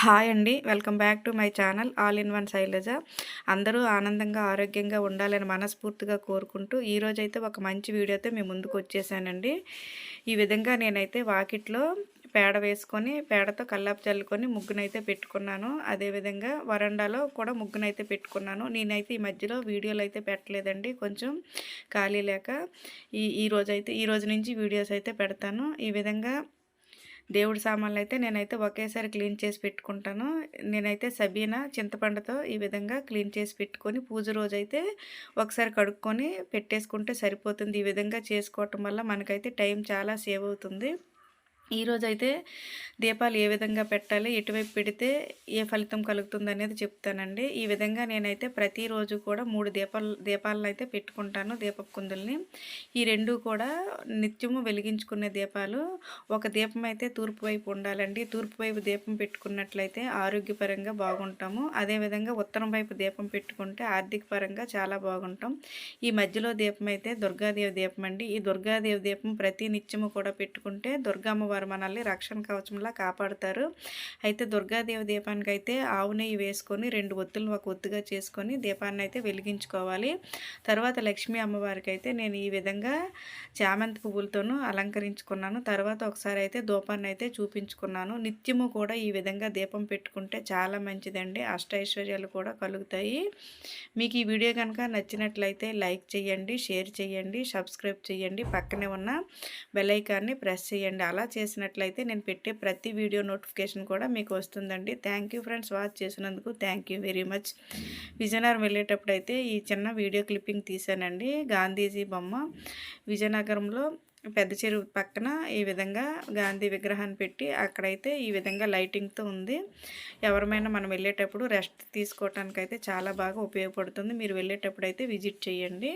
Hi అండి. Welcome back to my channel all in one Shailaja. అందరూ ఆనందంగా ఆరోగ్యంగా ఉండాలని మనస్ఫూర్తిగా కోరుకుంటూ ఈరోజైతే ఒక మంచి వీడియోతో మీ ముందుకు వచ్చేసానండి. ఈ విధంగా నేనైతే వాకిట్లో పేడ వేసుకొని పేడతో కల్లాపు చల్లుకొని ముగ్గునైతే పెట్టుకున్నాను. అదేవిధంగా వరండాలో కూడా ముగ్గునైతే పెట్టుకున్నాను. నేనైతే ఈ మధ్యలో వీడియోలు అయితే పెట్టలేదండి. కొంచెం ఖాళీ లేక ఈ ఈరోజు అయితే ఈ రోజు నుంచి వీడియోస్ అయితే పెడతాను. ఈ విధంగా దేవుడి సామాన్లు అయితే నేనైతే ఒకేసారి క్లీన్ చేసి పెట్టుకుంటాను. నేనైతే సబీనా చింతపండుతో ఈ విధంగా క్లీన్ చేసి పెట్టుకొని పూజ రోజు అయితే ఒకసారి కడుక్కొని పెట్టేసుకుంటే సరిపోతుంది. ఈ విధంగా చేసుకోవటం వల్ల మనకైతే టైం చాలా సేవ్ అవుతుంది. ఈరోజైతే దీపాలు ఏ విధంగా పెట్టాలి ఎటువైపు పెడితే ఏ ఫలితం కలుగుతుంది అనేది చెప్తానండి. ఈ విధంగా నేనైతే ప్రతిరోజు కూడా మూడు దీపాలు దీపాలను అయితే పెట్టుకుంటాను దీపకుందుల్ని ఈ రెండు కూడా నిత్యము వెలిగించుకునే దీపాలు. ఒక దీపం అయితే తూర్పు వైపు ఉండాలండి. తూర్పు వైపు దీపం పెట్టుకున్నట్లయితే ఆరోగ్యపరంగా బాగుంటాము. అదేవిధంగా ఉత్తరం వైపు దీపం పెట్టుకుంటే ఆర్థిక పరంగా చాలా బాగుంటాం. ఈ మధ్యలో దీపం అయితే దుర్గాదేవి దీపం అండి ఈ దుర్గాదేవి దీపం ప్రతి నిత్యము కూడా పెట్టుకుంటే దుర్గమ్మవారు వారు మనల్ని రక్షణ కవచంలా కాపాడుతారు. అయితే దుర్గాదేవి దీపానికి అయితే ఆవు నెయ్యి వేసుకొని రెండు ఒత్తులను ఒక ఒత్తుగా చేసుకొని దీపాన్ని అయితే వెలిగించుకోవాలి. తర్వాత లక్ష్మీ అమ్మవారికి అయితే నేను ఈ విధంగా చామంతి పువ్వులతోనూ అలంకరించుకున్నాను. తర్వాత ఒకసారి అయితే దూపాన్ని అయితే చూపించుకున్నాను. నిత్యము కూడా ఈ విధంగా దీపం పెట్టుకుంటే చాలా మంచిదండి. అష్టైశ్వర్యాలు కూడా కలుగుతాయి. మీకు ఈ వీడియో కనుక నచ్చినట్లయితే లైక్ చేయండి షేర్ చేయండి సబ్స్క్రైబ్ చేయండి. పక్కనే ఉన్న బెల్లైకాన్ని ప్రెస్ చేయండి. అలా చేసి చేసినట్లయితే నేను పెట్టే ప్రతి వీడియో నోటిఫికేషన్ కూడా మీకు వస్తుందండి. థ్యాంక్ యూ ఫ్రెండ్స్ వాచ్ చేసినందుకు thank you very much Vizianagaram వెళ్ళేటప్పుడు అయితే ఈ చిన్న వీడియో క్లిప్పింగ్ తీశానండి. గాంధీజీ బొమ్మ. విజయనగరంలో పెద్ద చెరువు పక్కన ఈ విధంగా గాంధీ విగ్రహాన్ని పెట్టి అక్కడైతే ఈ విధంగా లైటింగ్తో ఉంది. ఎవరమైనా మనం వెళ్ళేటప్పుడు రెస్ట్ తీసుకోవటానికి అయితే చాలా బాగా ఉపయోగపడుతుంది. మీరు వెళ్ళేటప్పుడు అయితే విజిట్ చేయండి.